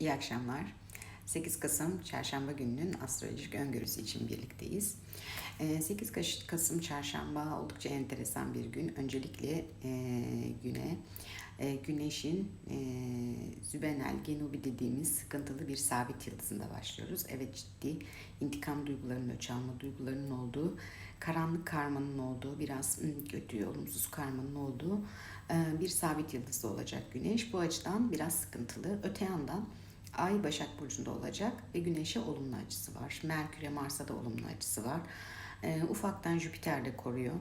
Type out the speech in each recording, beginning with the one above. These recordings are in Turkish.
İyi akşamlar. 8 Kasım Çarşamba gününün astrolojik öngörüsü için birlikteyiz. Ee, 8 Kas- Kasım Çarşamba oldukça enteresan bir gün. Öncelikle e, güne e, Güneş'in e, Zübenel Genubi dediğimiz sıkıntılı bir sabit yıldızında başlıyoruz. Evet ciddi intikam duygularının, alma duygularının olduğu, karanlık karmanın olduğu, biraz hmm, kötü, olumsuz karmanın olduğu e, bir sabit yıldızda olacak Güneş. Bu açıdan biraz sıkıntılı. Öte yandan Ay Başak Burcu'nda olacak ve Güneş'e olumlu açısı var. Merkür'e Mars'a da olumlu açısı var. E, ufaktan Jüpiter de koruyor.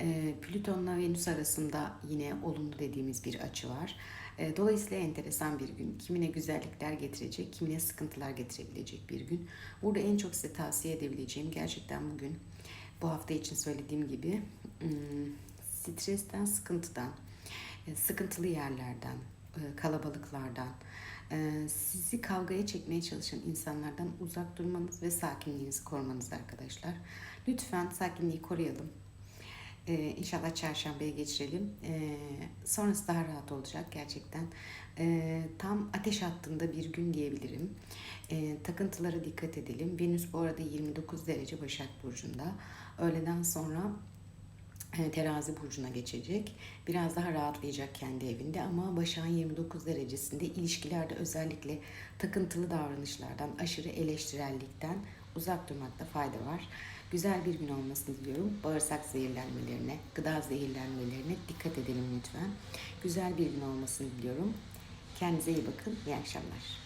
E, Plüton'la Venüs arasında yine olumlu dediğimiz bir açı var. E, dolayısıyla enteresan bir gün. Kimine güzellikler getirecek, kimine sıkıntılar getirebilecek bir gün. Burada en çok size tavsiye edebileceğim gerçekten bugün bu hafta için söylediğim gibi hmm, stresten, sıkıntıdan, e, sıkıntılı yerlerden, e, kalabalıklardan, sizi kavgaya çekmeye çalışan insanlardan uzak durmanız ve sakinliğinizi korumanız arkadaşlar. Lütfen sakinliği koruyalım. Ee, inşallah çarşambaya geçirelim. Ee, sonrası daha rahat olacak gerçekten. Ee, tam ateş hattında bir gün diyebilirim. Ee, takıntılara dikkat edelim. Venüs bu arada 29 derece Başak Burcu'nda. Öğleden sonra terazi burcuna geçecek. Biraz daha rahatlayacak kendi evinde ama Başak'ın 29 derecesinde ilişkilerde özellikle takıntılı davranışlardan, aşırı eleştirellikten uzak durmakta fayda var. Güzel bir gün olmasını diliyorum. Bağırsak zehirlenmelerine, gıda zehirlenmelerine dikkat edelim lütfen. Güzel bir gün olmasını diliyorum. Kendinize iyi bakın. İyi akşamlar.